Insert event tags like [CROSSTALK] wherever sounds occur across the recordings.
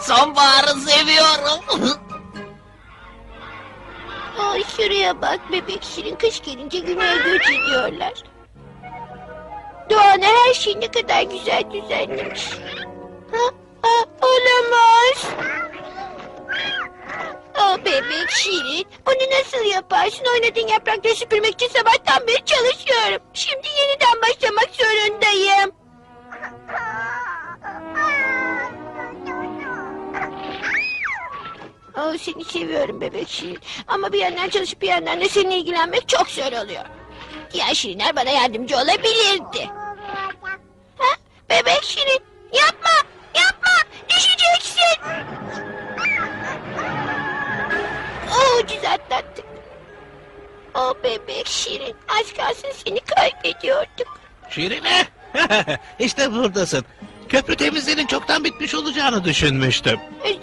sonbaharı seviyorum. Ay şuraya bak bebek şirin kış gelince güneye göç ediyorlar. Doğan'a her şey ne kadar güzel düzenlemiş. Ha, ha, olamaz. O bebek şirin. Bunu nasıl yaparsın? Oynadığın yaprakları süpürmek için sabahtan beri çalışıyorum. Şimdi yeniden başlamak zorundayım. Oh, seni seviyorum bebek Şirin. Ama bir yandan çalışıp bir yandan da seninle ilgilenmek çok zor oluyor. Diğer Şirinler bana yardımcı olabilirdi. Ha? Bebek Şirin yapma yapma düşeceksin. Oh, ucuz atlattık. Oh bebek Şirin az kalsın seni kaybediyorduk. Şirine. [LAUGHS] işte buradasın. Köprü temizliğinin çoktan bitmiş olacağını düşünmüştüm. Dilerim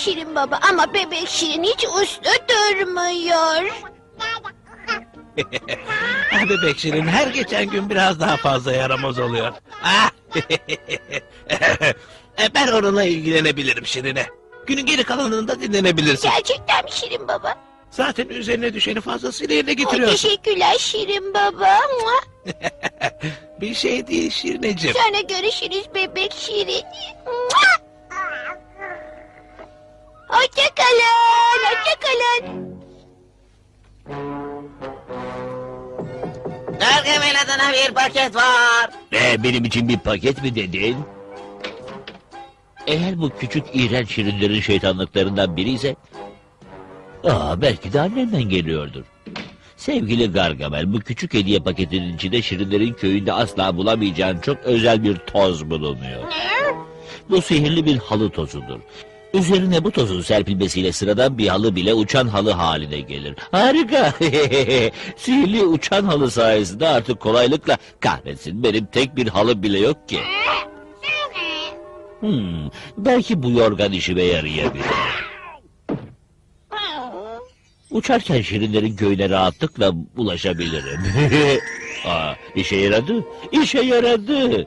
Şirin baba ama bebek Şirin hiç uslu durmuyor. Ha, [LAUGHS] Bebek Şirin her geçen gün biraz daha fazla yaramaz oluyor. Ah! [LAUGHS] E, ben onunla ilgilenebilirim Şirine. Günün geri kalanında dinlenebilirsin. Gerçekten mi Şirin baba? Zaten üzerine düşeni fazlasıyla yerine Ay, getiriyorsun. teşekkürler Şirin baba. Mua. [LAUGHS] Bir şey değil Şirineciğim. Sonra görüşürüz bebek Şirin. Hoşça kalın, hoşça kalın. Gargamela'dan bir paket var. Ne benim için bir paket mi dedin? Eğer bu küçük iğrenç şirinlerin şeytanlıklarından biri ise... Aa, belki de annenden geliyordur. Sevgili Gargamel, bu küçük hediye paketinin içinde şirinlerin köyünde asla bulamayacağın çok özel bir toz bulunuyor. Bu sihirli bir halı tozudur. Üzerine bu tozun serpilmesiyle sıradan bir halı bile uçan halı haline gelir. Harika! [LAUGHS] Sihirli uçan halı sayesinde artık kolaylıkla kahretsin benim tek bir halı bile yok ki. Hmm, belki bu yorgan işime yarayabilir. Uçarken şirinlerin köyüne rahatlıkla ulaşabilirim. [LAUGHS] Aa, işe yaradı, işe yaradı.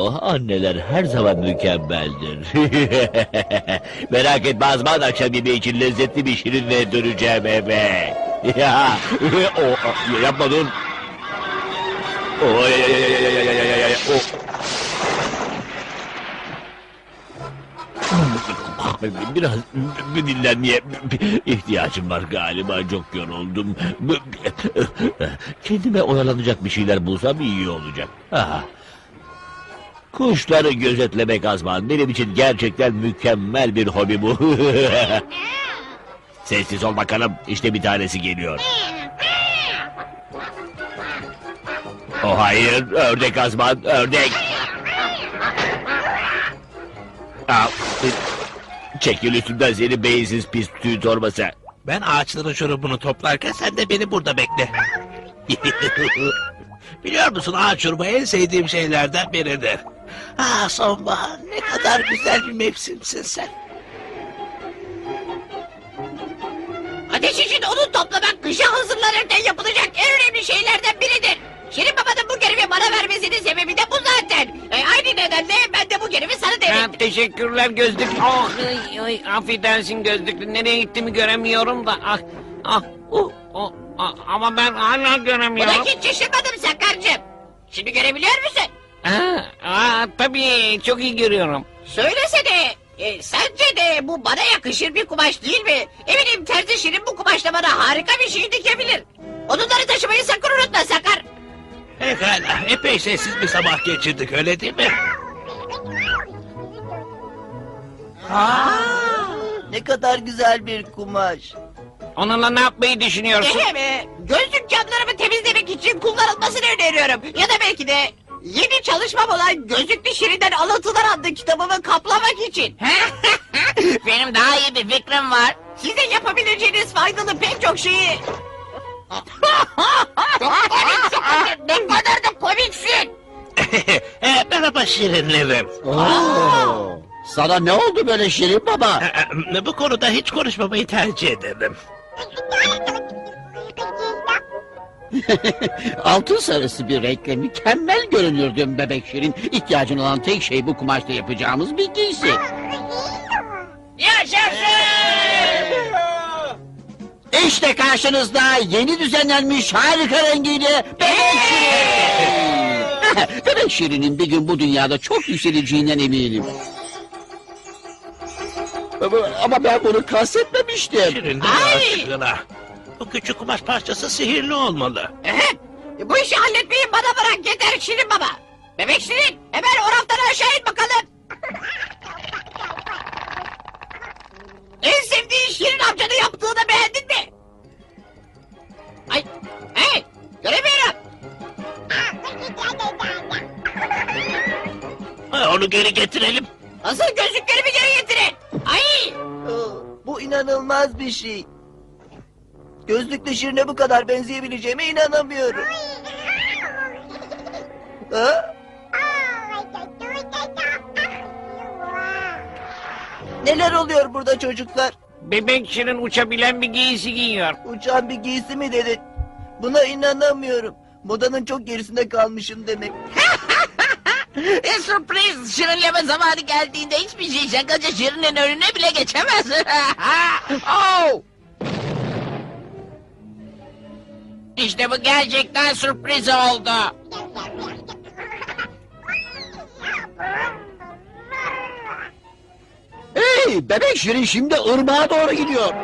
Oh, anneler her zaman mükemmeldir. [LAUGHS] Merak etme Azman akşam yemeği için lezzetli bir şirinle döneceğim eve. Ya, [LAUGHS] yapma dur. Oy, ay, ay, ay, ay, ay, ay, ay, ay, o. Biraz bir dinlenmeye ihtiyacım var galiba çok yoruldum. Kendime oyalanacak bir şeyler bulsam iyi olacak. Aha. Kuşları gözetlemek Azman benim için gerçekten mükemmel bir hobi bu. [LAUGHS] Sessiz ol bakalım işte bir tanesi geliyor. O hayır ördek Azman ördek. Aa, çekil üstümden seni beyinsiz pis tüy torbası. Ben ağaçların şurubunu toplarken sen de beni burada bekle. [LAUGHS] Biliyor musun ağaç şurubu en sevdiğim şeylerden biridir. Ah sonbahar ne kadar güzel bir mevsimsin sen. Ateş için odun toplamak kışa hazırlanırken yapılacak en önemli şeylerden biridir. Şirin babanın bu görevi bana vermesinin sebebi de bu zaten. E, aynı nedenle ben de bu görevi sana Ha, devrettim. teşekkürler gözlük. Oh, ay, ay, affedersin gözlüklü. Nereye gittiğimi göremiyorum da. Ah, ah, uh, oh, ah, ama ben hala göremiyorum. Buna hiç şaşırmadım Sakarcığım. Şimdi görebiliyor musun? Ha, aa, tabii çok iyi görüyorum. Söylesene. E, sence de bu bana yakışır bir kumaş değil mi? Eminim terzi Şirin bu kumaşla bana harika bir şey dikebilir. Odunları taşımayı sakın unutma Sakar. Pekala epey sessiz bir sabah geçirdik öyle değil mi? Ne kadar güzel bir kumaş. Onunla ne yapmayı düşünüyorsun? Öyle mi? Gözlük camlarımı temizlemek için kullanılmasını öneriyorum. Ya da belki de yeni çalışmam olan Gözlüklü Şirin'den Alıntılar adlı kitabımı kaplamak için. [LAUGHS] Benim daha iyi bir fikrim var. Sizin yapabileceğiniz faydalı pek çok şeyi... [LAUGHS] ne kadar da komiksin. [LAUGHS] e, merhaba şirinlerim. Oo. Sana ne oldu böyle Şirin baba? E, e, Bu konuda hiç konuşmamayı tercih ederim. [LAUGHS] Altın sarısı bir renkle mükemmel görünürdün bebek şirin. İhtiyacın olan tek şey bu kumaşla yapacağımız bir giysi. İşte karşınızda yeni düzenlenmiş harika rengiyle bebek şirin. [LAUGHS] bebek şirinin bir gün bu dünyada çok yükseleceğinden eminim. Ama, ama ben bunu kastetmemiştim. Şirin de Ay! aşkına. Bu küçük kumaş parçası sihirli olmalı. Ehe, bu işi halletmeyi bana bırak yeter Şirin baba. Bebek Şirin hemen o raftan aşağı in bakalım. en sevdiğin Şirin amcanın yaptığını beğendin mi? Ay, hey, göremiyorum. Ha, onu geri getirelim. Asıl gözlüklerimi geri getirin. Ay, Bu inanılmaz bir şey. Gözlüklü Şirin'e bu kadar benzeyebileceğime inanamıyorum. Ha? Neler oluyor burada çocuklar? Bebek Şirin uçabilen bir giysi giyiyor. Uçan bir giysi mi dedin? Buna inanamıyorum. Modanın çok gerisinde kalmışım demek. [LAUGHS] e, sürpriz. Şirinleme zamanı geldiğinde hiçbir şey şakacı Şirin'in önüne bile geçemez. [LAUGHS] oh! İşte bu gerçekten sürpriz oldu. Hey bebek şirin şimdi ırmağa doğru gidiyor.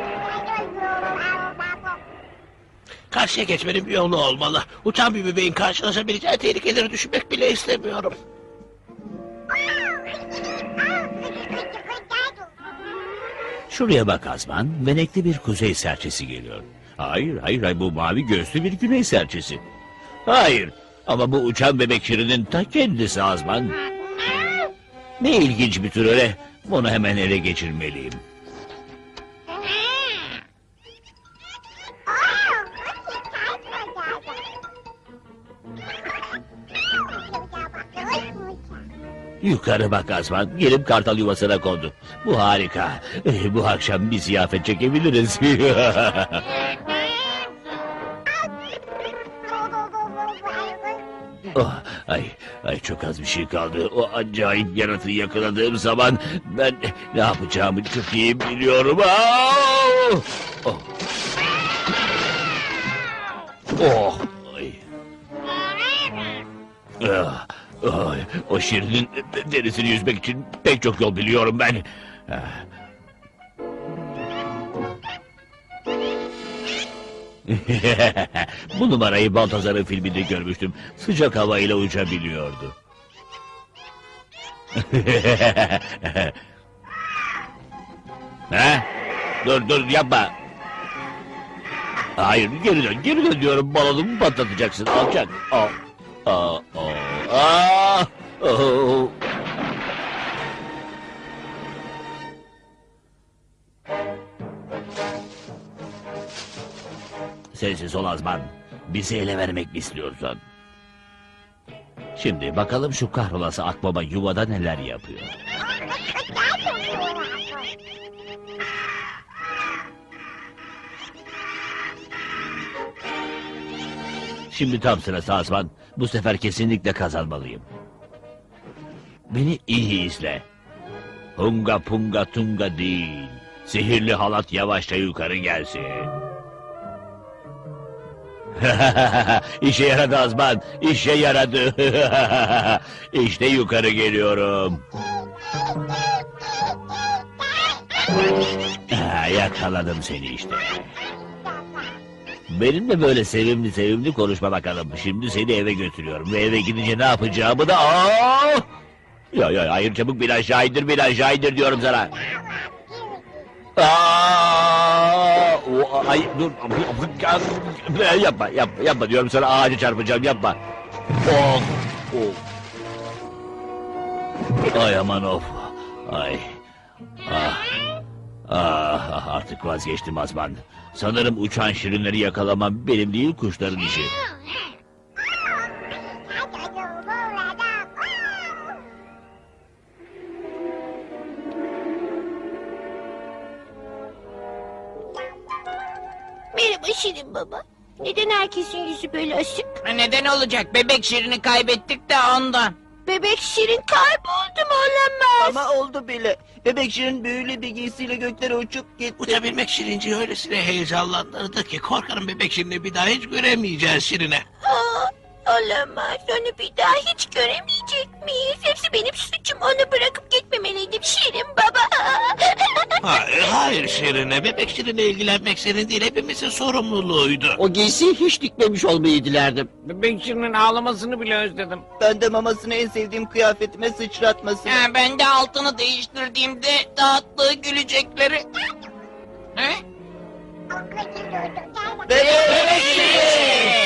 Karşıya geçmenin bir yolu olmalı. Uçan bir bebeğin karşılaşabileceği tehlikeleri düşünmek bile istemiyorum. Şuraya bak Azman, venekli bir kuzey serçesi geliyor. Hayır, hayır, hayır, bu mavi göğüslü bir güney serçesi. Hayır, ama bu uçan bebek şirinin ta kendisi Azman. Ne ilginç bir tür öyle. Bunu hemen ele geçirmeliyim. Yukarı bak Azman, gelip kartal yuvasına kondu. Bu harika. Eh, Bu akşam bir ziyafet çekebiliriz. [LAUGHS] ay, çok az bir şey kaldı. O acayip yaratığı yakaladığım zaman ben ne yapacağımı çok iyi biliyorum. Oh! Oh. Ay. Ah, ay, o şirinin derisini yüzmek için pek çok yol biliyorum ben. Ah. [LAUGHS] Bu numarayı Baltazar'ın filminde görmüştüm. Sıcak havayla uçabiliyordu. [LAUGHS] ha? Dur dur yapma. Hayır geri dön geri dön diyorum balonumu patlatacaksın alçak. Aa, aa, aa, aa, Sensiz ol. Bizi ele vermek mi istiyorsun? Şimdi bakalım şu kahrolası akbaba yuvada neler yapıyor. Şimdi tam sırası Azman. Bu sefer kesinlikle kazanmalıyım. Beni iyi izle. Hunga punga tunga değil. Sihirli halat yavaşça yukarı gelsin. [LAUGHS] İşe yaradı Azman. İşe yaradı. [LAUGHS] işte yukarı geliyorum. Ha, yakaladım seni işte. Benimle böyle sevimli sevimli konuşma bakalım. Şimdi seni eve götürüyorum. Ve eve gidince ne yapacağımı da... Aa! Ya ya hayır çabuk bir aşağı indir bir aşağı indir diyorum sana. Aa! Ay dur. Yapma yapma yapma diyorum sana ağaca çarpacağım yapma. Oh, oh. Ay aman of. Ay. Ah. Ah, artık vazgeçtim Azman. Sanırım uçan şirinleri yakalamam benim değil kuşların işi. Baba. Neden herkesin yüzü böyle asık? Neden olacak? Bebek Şirin'i kaybettik de ondan. Bebek Şirin kayboldu mu olamaz? Ama oldu bile. Bebek Şirin büyülü bir giysiyle göklere uçup gitti. Uçabilmek Şirinci'yi öylesine heyecanlandırdı ki korkarım bebek Şirin'i bir daha hiç göremeyeceğiz Şirine. Aa, olamaz. Onu bir daha hiç göremeyecek miyiz? Hepsi benim suçum. Onu bırakıp gitmemeliydim Şirin baba. [LAUGHS] Hayır, hayır Şirine. Bebek Şirin'le ilgilenmek senin değil hepimizin sorumluluğuydu. O giysiyi hiç dikmemiş olmayı dilerdim. Bebek Şirin'in ağlamasını bile özledim. Ben de mamasını en sevdiğim kıyafetime sıçratmasını. Ha, ben de altını değiştirdiğimde dağıttığı gülecekleri. He? Bebek Şirin!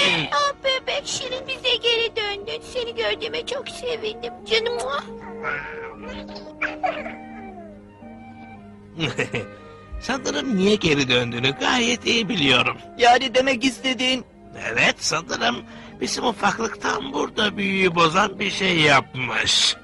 Bebek Şirin bize geri döndün. Seni gördüğüme çok sevindim canım. [LAUGHS] sanırım niye geri döndüğünü gayet iyi biliyorum. Yani demek istediğin Evet sanırım bizim ufaklıktan burada büyüyü bozan bir şey yapmış.